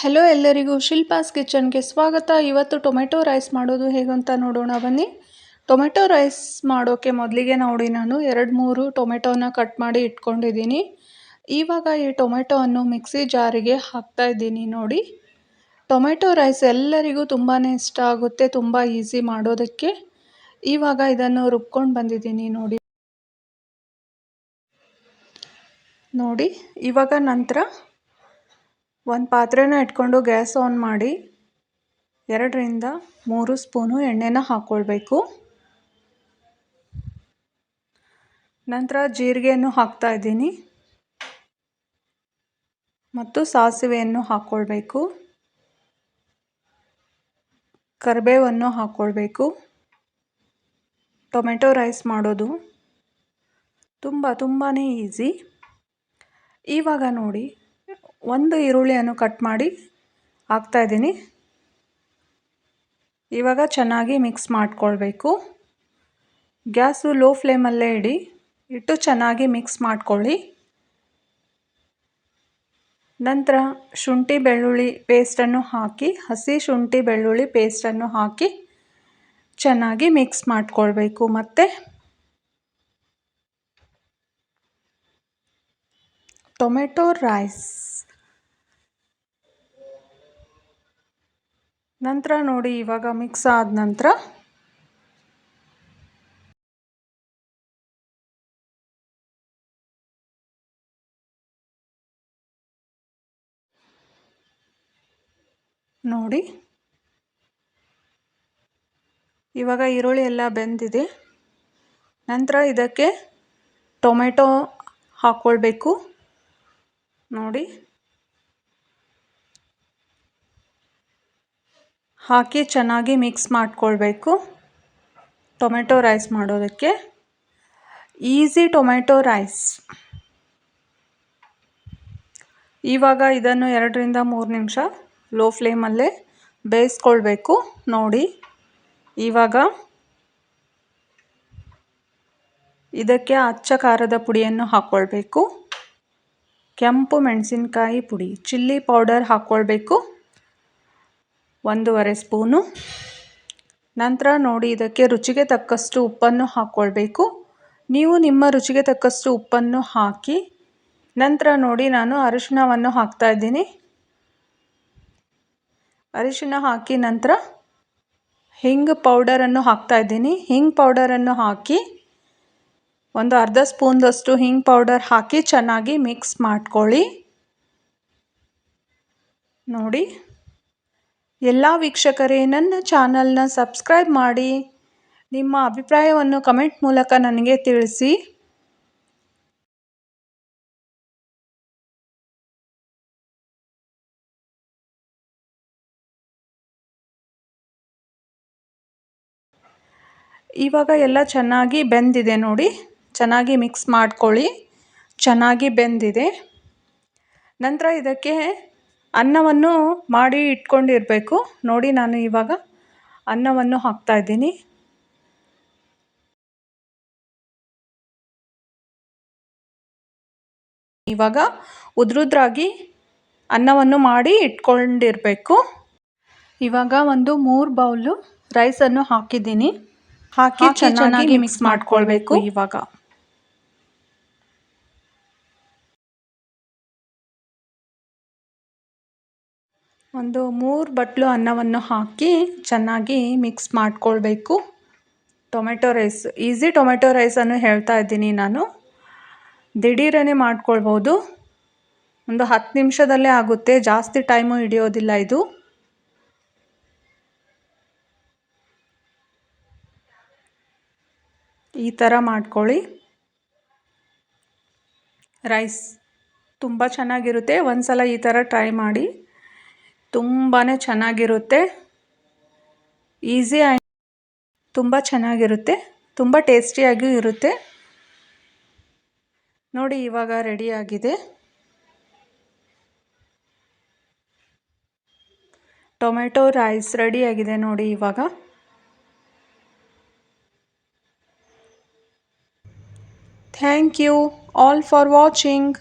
Hello ಎಲ್ಲರಿಗೂ ಶಿಲ್ಪಾಸ್ ಕಿಚನ್ಗೆ ಸ್ವಾಗತ. ಇವತ್ತು ಟೊಮೆಟೊ ರೈಸ್ ಮಾಡೋದು ಹೇಗಂತ ನೋಡೋಣ ಬನ್ನಿ. ಟೊಮೆಟೊ ರೈಸ್ ಮಾಡೋಕ್ಕೆ ಮೊದಲಿಗೆ ನೋಡಿ ನಾನು ಎರಡು ಮೂರು ಟೊಮೆಟೊನ ಕಟ್ ಮಾಡಿ ಇಟ್ಕೊಂಡಿದ್ದೀನಿ. ಇವಾಗ ಈ ಟೊಮೆಟೊವನ್ನು ಮಿಕ್ಸಿ ಜಾರಿಗೆ ಹಾಕ್ತಾ ಇದ್ದೀನಿ ನೋಡಿ. ಟೊಮೆಟೊ ರೈಸ್ ಎಲ್ಲರಿಗೂ ತುಂಬಾ ಇಷ್ಟ ಆಗುತ್ತೆ, ತುಂಬ ಈಸಿ ಮಾಡೋದಕ್ಕೆ. ಇವಾಗ ಇದನ್ನು ರುಬ್ಕೊಂಡು ಬಂದಿದ್ದೀನಿ ನೋಡಿ. ನೋಡಿ, ಇವಾಗ ನಂತರ ಒಂದು ಪಾತ್ರೆನ ಇಟ್ಕೊಂಡು ಗ್ಯಾಸ್ ಆನ್ ಮಾಡಿ ಎರಡರಿಂದ ಮೂರು ಸ್ಪೂನು ಎಣ್ಣೆನ ಹಾಕ್ಕೊಳ್ಬೇಕು ನಂತರ ಜೀರಿಗೆಯನ್ನು ಹಾಕ್ತಾ ಇದ್ದೀನಿ. ಮತ್ತು ಸಾಸಿವೆಯನ್ನು ಹಾಕ್ಕೊಳ್ಬೇಕು ಕರಿಬೇವನ್ನು ಹಾಕ್ಕೊಳ್ಬೇಕು ಟೊಮೆಟೊ ರೈಸ್ ಮಾಡೋದು ತುಂಬ ತುಂಬಾ ಈಸಿ. ಇವಾಗ ನೋಡಿ ಒಂದು ಈರುಳ್ಳಿಯನ್ನು ಕಟ್ ಮಾಡಿ ಹಾಕ್ತಾಯಿದ್ದೀನಿ ಇವಾಗ ಚೆನ್ನಾಗಿ ಮಿಕ್ಸ್ ಮಾಡಿಕೊಳ್ಬೇಕು. ಗ್ಯಾಸು ಲೋ ಫ್ಲೇಮಲ್ಲೇ ಇಡಿ, ಇಟ್ಟು ಚೆನ್ನಾಗಿ ಮಿಕ್ಸ್ ಮಾಡ್ಕೊಳ್ಳಿ. ನಂತರ ಶುಂಠಿ ಬೆಳ್ಳುಳ್ಳಿ ಪೇಸ್ಟನ್ನು ಹಾಕಿ, ಹಸಿ ಶುಂಠಿ ಬೆಳ್ಳುಳ್ಳಿ ಪೇಸ್ಟನ್ನು ಹಾಕಿ ಚೆನ್ನಾಗಿ ಮಿಕ್ಸ್ ಮಾಡಿಕೊಳ್ಬೇಕು. ಮತ್ತು ಟೊಮೆಟೊ ರೈಸ್. ನಂತರ ನೋಡಿ ಇವಾಗ ಮಿಕ್ಸ್ ಆದ ನಂತರ. ನೋಡಿ. ಇವಾಗ ಈರುಳ್ಳಿ ಎಲ್ಲ ಬೆಂದಿದೆ. ನಂತರ ಇದಕ್ಕೆ ಟೊಮೆಟೊ ಹಾಕ್ಕೊಳ್ಬೇಕು. ನೋಡಿ. ಹಾಕಿ ಚೆನ್ನಾಗಿ ಮಿಕ್ಸ್ ಮಾಡಿಕೊಳ್ಬೇಕು. ಟೊಮೆಟೊ ರೈಸ್ ಮಾಡೋದಕ್ಕೆ. ಈಸಿ ಟೊಮೆಟೊ ರೈಸ್ ಇವಾಗ ಇದನ್ನು ಎರಡರಿಂದ ಮೂರು ನಿಮಿಷ ಲೋ ಫ್ಲೇಮಲ್ಲೇ ಬೇಯಿಸ್ಕೊಳ್ಬೇಕು. ನೋಡಿ, ಇವಾಗ ಇದಕ್ಕೆ ಅಚ್ಚ ಖಾರದ ಪುಡಿಯನ್ನು ಹಾಕ್ಕೊಳ್ಬೇಕು ಕೆಂಪು ಮೆಣಸಿನ್ಕಾಯಿ ಪುಡಿ, ಚಿಲ್ಲಿ ಪೌಡರ್ ಹಾಕ್ಕೊಳ್ಬೇಕು ಒಂದೂವರೆ ಸ್ಪೂನು. ನಂತರ ನೋಡಿ, ಇದಕ್ಕೆ ರುಚಿಗೆ ತಕ್ಕಷ್ಟು ಉಪ್ಪನ್ನು ಹಾಕ್ಕೊಳ್ಬೇಕು ನೀವು ನಿಮ್ಮ ರುಚಿಗೆ ತಕ್ಕಷ್ಟು ಉಪ್ಪನ್ನು ಹಾಕಿ, ನಂತರ ನೋಡಿ, ನಾನು ಅರಿಶಿಣವನ್ನು ಇದ್ದೀನಿ. ಅರಿಶಿಣ ಹಾಕಿ ನಂತರ ಹಿಂಗ್ ಪೌಡರನ್ನು ಇದ್ದೀನಿ. ಹಿಂಗ್ ಪೌಡರನ್ನು ಹಾಕಿ ಒಂದು ಅರ್ಧ ಸ್ಪೂನ್ದಷ್ಟು ಹಿಂಗ್ ಪೌಡರ್ ಹಾಕಿ ಚೆನ್ನಾಗಿ ಮಿಕ್ಸ್ ಮಾಡ್ಕೊಳ್ಳಿ. ನೋಡಿ ಎಲ್ಲ ವೀಕ್ಷಕರೇ, ನನ್ನ ಚಾನಲ್ನ ಸಬ್ಸ್ಕ್ರೈಬ್ ಮಾಡಿ. ನಿಮ್ಮ ಅಭಿಪ್ರಾಯವನ್ನು ಕಮೆಂಟ್ ಮೂಲಕ ನನಗೆ ತಿಳಿಸಿ. ಇವಾಗ ಎಲ್ಲ ಚೆನ್ನಾಗಿ ಬೆಂದಿದೆ ನೋಡಿ. ಚೆನ್ನಾಗಿ ಮಿಕ್ಸ್ ಮಾಡ್ಕೊಳ್ಳಿ. ಚೆನ್ನಾಗಿ ಬೆಂದಿದೆ. ನಂತರ ಇದಕ್ಕೆ ಅನ್ನವನ್ನು ಮಾಡಿ ಇಟ್ಕೊಂಡಿರಬೇಕು. ನೋಡಿ ನಾನು ಇವಾಗ ಅನ್ನವನ್ನು ಹಾಕ್ತಾ ಇದ್ದೀನಿ. ಇವಾಗ ಉದ್ರುದ್ರಾಗಿ ಅನ್ನವನ್ನು ಮಾಡಿ ಇಟ್ಕೊಂಡಿರಬೇಕು. ಇವಾಗ ಒಂದು ಮೂರು ಬೌಲು ರೈಸನ್ನು ಹಾಕಿದ್ದೀನಿ. ಹಾಕಿ ಚೆನ್ನಾಗಿ ಮಿಕ್ಸ್ ಮಾಡ್ಕೊಳ್ಬೇಕು ಇವಾಗ. ಒಂದು ಮೂರು ಬಟ್ಲು ಅನ್ನವನ್ನು ಹಾಕಿ ಚೆನ್ನಾಗಿ ಮಿಕ್ಸ್ ಮಾಡಿಕೊಳ್ಬೇಕು. ಟೊಮೆಟೊ ರೈಸ್, ಈಸಿ ಟೊಮೆಟೊ ರೈಸನ್ನು ಹೇಳ್ತಾ ಇದ್ದೀನಿ ನಾನು. ದಿಢೀರನೇ ಮಾಡ್ಕೊಳ್ಬೋದು. ಒಂದು ಹತ್ತು ನಿಮಿಷದಲ್ಲೇ ಆಗುತ್ತೆ. ಜಾಸ್ತಿ ಟೈಮು ಹಿಡಿಯೋದಿಲ್ಲ ಇದು. ಈ ಥರ ಮಾಡ್ಕೊಳ್ಳಿ. ರೈಸ್ ತುಂಬ ಚೆನ್ನಾಗಿರುತ್ತೆ. ಒಂದು ಸಲ ಈ ಥರ ಟ್ರೈ ಮಾಡಿ. ತುಂಬಾ ಚೆನ್ನಾಗಿರುತ್ತೆ. ಈಸಿ ಆ್ಯಂಡ್ ತುಂಬ ಚೆನ್ನಾಗಿರುತ್ತೆ. ತುಂಬ ಟೇಸ್ಟಿಯಾಗಿಯೂ ಇರುತ್ತೆ. ನೋಡಿ ಇವಾಗ ರೆಡಿಯಾಗಿದೆ ಟೊಮೆಟೊ ರೈಸ್ ರೆಡಿಯಾಗಿದೆ ನೋಡಿ ಇವಾಗ. Thank you all for watching